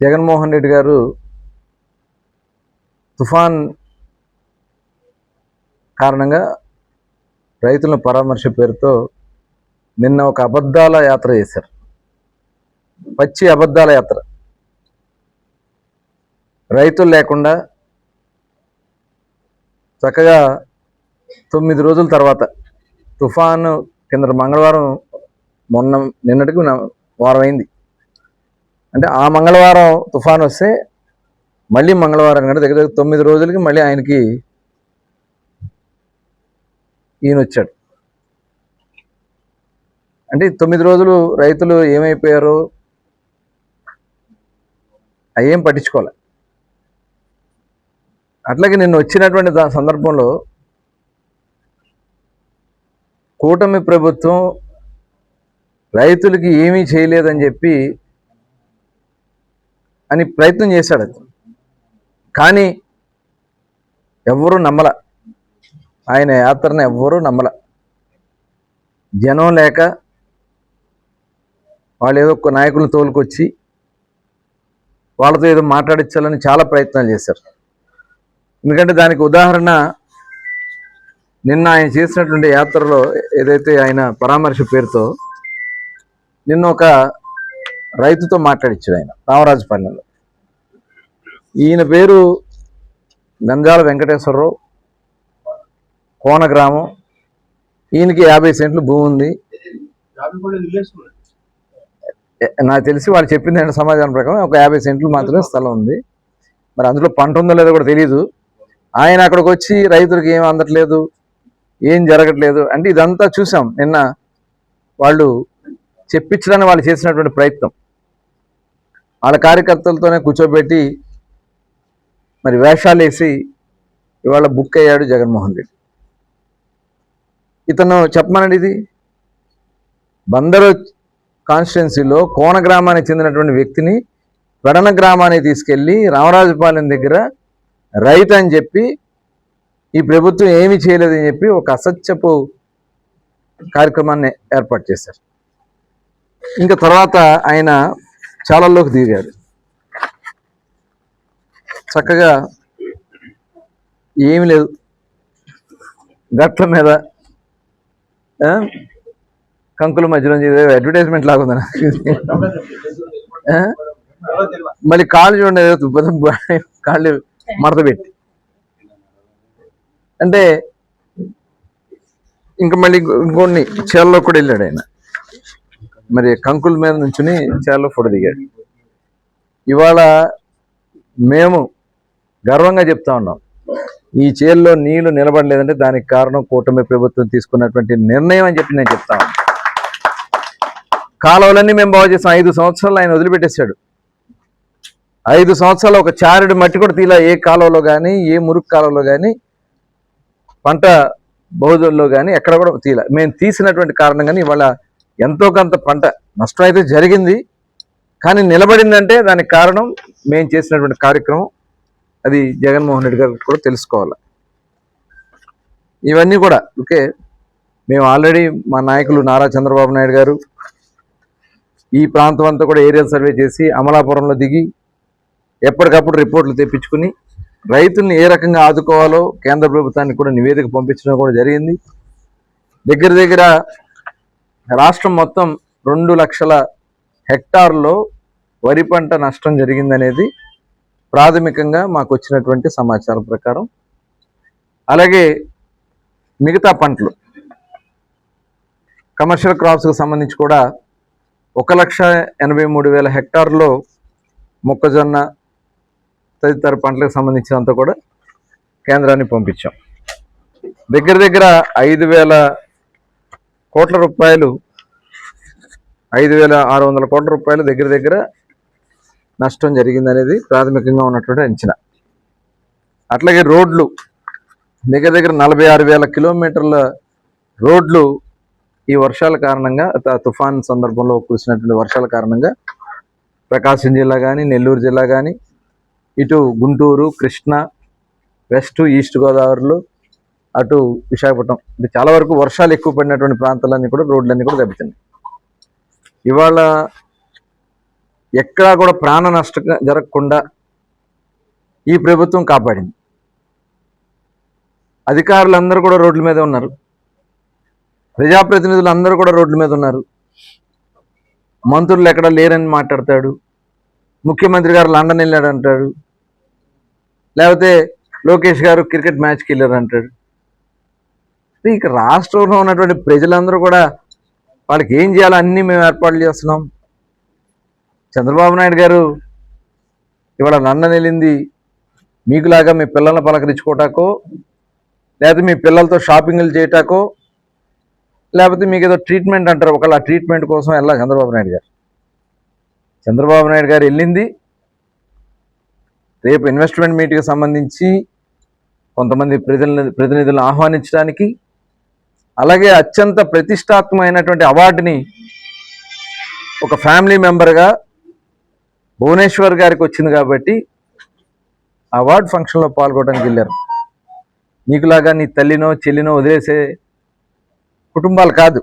జగన్మోహన్ రెడ్డి గారు తుఫాన్ కారణంగా రైతులను పరామర్శ పేరుతో నిన్న ఒక అబద్ధాల యాత్ర చేశారు. పచ్చి అబద్ధాల యాత్ర. రైతులు లేకుండా చక్కగా తొమ్మిది రోజుల తర్వాత తుఫాను కింద మంగళవారం మొన్న నిన్నటికి వారమైంది. వారం అయింది అంటే ఆ మంగళవారం తుఫాన్ వస్తే మళ్ళీ మంగళవారం కంటే దగ్గర దగ్గర తొమ్మిది రోజులకి మళ్ళీ ఆయనకి ఈయన వచ్చాడు. అంటే తొమ్మిది రోజులు రైతులు ఏమైపోయారు? అయ్యేం పట్టించుకోవాలి అట్లాగే నిన్న వచ్చినటువంటి దా సందర్భంలో కూటమి ప్రభుత్వం రైతులకి ఏమీ చేయలేదని చెప్పి అని ప్రయత్నం చేశాడు అది. కానీ ఎవ్వరూ నమ్మల. ఆయన యాత్రను ఎవ్వరూ నమ్మల. జనం లేక వాళ్ళు ఏదో ఒక నాయకులను తోలుకొచ్చి వాళ్ళతో ఏదో మాట్లాడించాలని చాలా ప్రయత్నాలు చేశారు. ఎందుకంటే దానికి ఉదాహరణ నిన్న ఆయన చేసినటువంటి యాత్రలో ఏదైతే ఆయన పరామర్శ పేరుతో నిన్న ఒక రైతుతో మాట్లాడించాడు ఆయన రామరాజుపల్లెలో ఈయన పేరు నంద్యాల వెంకటేశ్వరరావు. కోన గ్రామం. ఈయనకి యాభై సెంట్లు భూమి ఉంది. నాకు తెలిసి వాళ్ళు చెప్పింది అంటే సమాధానం ప్రకారం ఒక యాభై సెంట్లు మాత్రమే స్థలం ఉంది. మరి అందులో పంట ఉందో లేదో కూడా తెలియదు ఆయన అక్కడికి వచ్చి రైతులకు ఏం అందట్లేదు ఏం జరగట్లేదు అంటే ఇదంతా చూసాం. నిన్న వాళ్ళు చెప్పించడానికి వాళ్ళు చేసినటువంటి ప్రయత్నం. వాళ్ళ కార్యకర్తలతోనే కూర్చోబెట్టి మరి వేషాలు వేసి ఇవాళ బుక్ అయ్యాడు జగన్మోహన్ రెడ్డి. ఇతను చెప్పమనండి ఇది? బందరు కాన్స్టిట్యున్సీలో కోన గ్రామానికి చెందినటువంటి వ్యక్తిని పెడన గ్రామానికి తీసుకెళ్ళి రామరాజుపాలెం దగ్గర రైతు అని చెప్పి ఈ ప్రభుత్వం ఏమి చేయలేదని చెప్పి ఒక అసత్యపు కార్యక్రమాన్ని ఏర్పాటు చేశారు. ఇంకా తర్వాత ఆయన చాలల్లోకి దిగాడు చక్కగా ఏమి లేదు. గట్ల మీద. కంకుల మధ్యలో అడ్వర్టైజ్మెంట్ లాగా ఉంది మళ్ళీ కాళ్ళు చూడండి ఏదో కాళ్ళు మడత పెట్టి. అంటే ఇంకా మళ్ళీ ఇంకొన్ని చీరలో కూడా వెళ్ళాడు ఆయన. మరి కంకుల మీద నుంచుని చీరలో ఫోటో దిగాడు. ఇవాళ మేము గర్వంగా చెప్తా ఉన్నాం. ఈ చేల్లో నీళ్ళు నిలబడలేదంటే దానికి కారణం కూటమి ప్రభుత్వం తీసుకున్నటువంటి నిర్ణయం అని చెప్పి నేను చెప్తా కాలువలన్నీ మేము బాగు చేసాం. ఐదు సంవత్సరాలు ఆయన వదిలిపెట్టేశాడు. ఐదు సంవత్సరాలు ఒక చారుడు మట్టి కూడా తీలా ఏ కాలువలో కానీ ఏ మురుగు కాలువలో కానీ పంట బహుదల్లో కానీ ఎక్కడ కూడా తీల. మేము తీసినటువంటి కారణంగానే ఇవాళ ఎంతో కొంత పంట నష్టం అయితే జరిగింది. కానీ నిలబడిందంటే దానికి కారణం మేము చేసినటువంటి కార్యక్రమం అది జగన్మోహన్ రెడ్డి గారు కూడా తెలుసుకోవాలి. ఇవన్నీ కూడా ఓకే మేము ఆల్రెడీ మా నాయకులు నారా చంద్రబాబు నాయుడు గారు ఈ ప్రాంతం అంతా కూడా ఏరియల్ సర్వే చేసి అమలాపురంలో దిగి ఎప్పటికప్పుడు రిపోర్ట్లు తెప్పించుకుని రైతుల్ని ఏ రకంగా ఆదుకోవాలో కేంద్ర ప్రభుత్వానికి కూడా నివేదిక పంపించడం కూడా జరిగింది. దగ్గర దగ్గర రాష్ట్రం మొత్తం రెండు లక్షల హెక్టార్లో వరి పంట నష్టం జరిగిందనేది ప్రాథమికంగా మాకు వచ్చినటువంటి సమాచారం ప్రకారం. అలాగే మిగతా పంటలు. కమర్షియల్ క్రాప్స్కి సంబంధించి కూడా ఒక లక్ష ఎనభై మూడు వేల హెక్టార్లో మొక్కజొన్న తదితర పంటలకు సంబంధించినంత కూడా కేంద్రానికి పంపించాం. దగ్గర దగ్గర ఐదు వేల కోట్ల రూపాయలు ఐదు వేల ఆరు వందల కోట్ల రూపాయలు దగ్గర దగ్గర నష్టం జరిగిందనేది ప్రాథమికంగా ఉన్నటువంటి అంచనా. అట్లాగే రోడ్లు దగ్గర దగ్గర నలభై ఆరు వేల కిలోమీటర్ల రోడ్లు ఈ వర్షాల కారణంగా త- తుఫాన్ సందర్భంలో కురిసినటువంటి వర్షాల కారణంగా ప్రకాశం జిల్లా కానీ నెల్లూరు జిల్లా కానీ ఇటు గుంటూరు కృష్ణా వెస్ట్ ఈస్ట్ గోదావరిలో అటు విశాఖపట్నం అంటే చాలా వరకు వర్షాలు ఎక్కువ పడినటువంటి ప్రాంతాలన్నీ కూడా రోడ్లన్నీ కూడా దెబ్బతిన్నాయి. ఇవాళ ఎక్కడా కూడా ప్రాణ నష్టం జరగకుండా ఈ ప్రభుత్వం కాపాడింది. అధికారులందరూ కూడా రోడ్ల మీద ఉన్నారు. ప్రజాప్రతినిధులు అందరూ కూడా రోడ్ల మీద ఉన్నారు. మంత్రులు ఎక్కడ లేరని మాట్లాడతాడు. ముఖ్యమంత్రి గారు లండన్ వెళ్ళాడు అంటాడు. లేకపోతే లోకేష్ గారు క్రికెట్ మ్యాచ్కి వెళ్ళారు అంటాడు. ఇక రాష్ట్రంలో ఉన్నటువంటి ప్రజలందరూ కూడా వాళ్ళకి ఏం చేయాలో అన్నీ మేము ఏర్పాట్లు చేస్తున్నాం. చంద్రబాబు నాయుడు గారు ఇవాళ నన్న నిలింది మీకులాగా మీ పిల్లల్ని పలకరించుకోటాకో లేకపోతే మీ పిల్లలతో షాపింగ్లు చేయటాకో లేకపోతే మీకు ఏదో ట్రీట్మెంట్ అంటారు ఒకవేళ ఆ ట్రీట్మెంట్ కోసం వెళ్ళా చంద్రబాబు నాయుడు గారు. చంద్రబాబు నాయుడు గారు వెళ్ళింది. రేపు ఇన్వెస్ట్మెంట్ మీట్కి సంబంధించి కొంతమంది ప్రతినిధి ప్రతినిధులను ఆహ్వానించడానికి అలాగే అత్యంత ప్రతిష్టాత్మకమైనటువంటి అవార్డుని ఒక ఫ్యామిలీ మెంబర్గా భువనేశ్వర్ గారికి వచ్చింది కాబట్టి అవార్డు ఫంక్షన్లో పాల్గొనడానికి వెళ్ళారు. నీకులాగా నీ తల్లినో చెల్లినో వదిలేసే కుటుంబాలు కాదు.